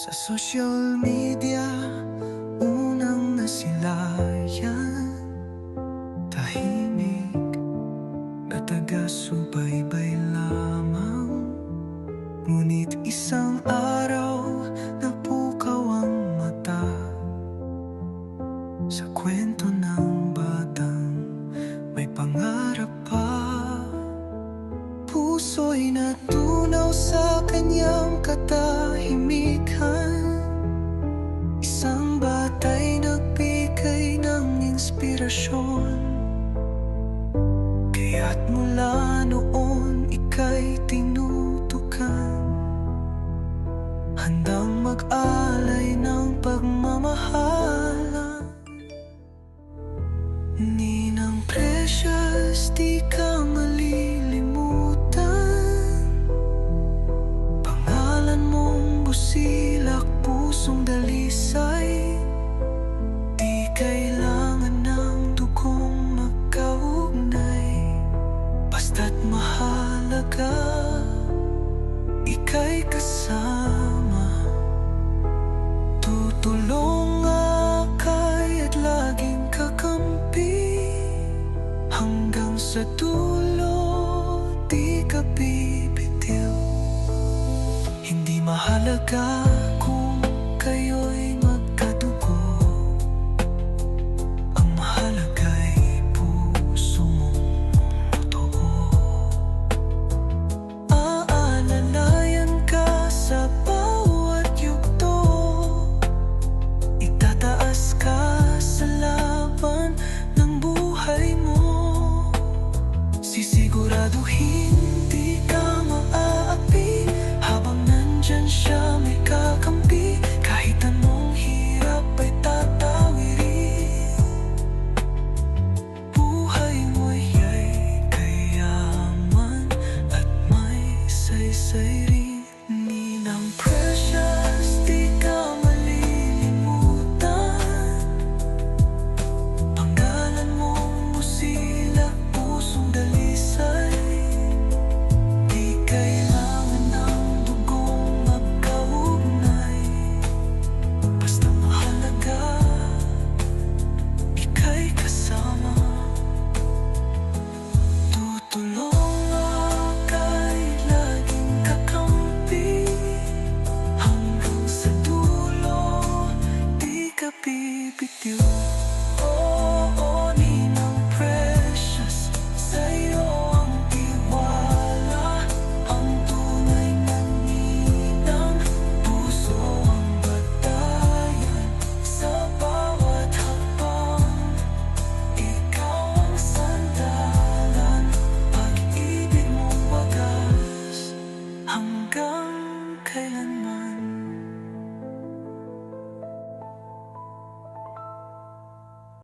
Sa social media, unang nasilayan. Tahimik na taga-subaybay lamang. Ngunit isang araw, napukaw ang mata. Sa kwento ng batang may pangarap pa Puso'y natunaw sa kanyang katahimikan sa dulo, di ka bibitiw. Hindi mahalaga Sisiguraduhin di ka maaapi Habang nandyan siya may kakampi Kahit anong hirap ay tatawirin Buhay mo'y kayaman At may saysay rin Ninang nagbibitiw Oo, oh, oh, ninang precious. Sa'yo ang tiwala. Ang tunay na ninang Puso ang batayan. Sa bawat hapang Ikaw ang sandalan. Pag-ibig mong wagas Hanggang kailanman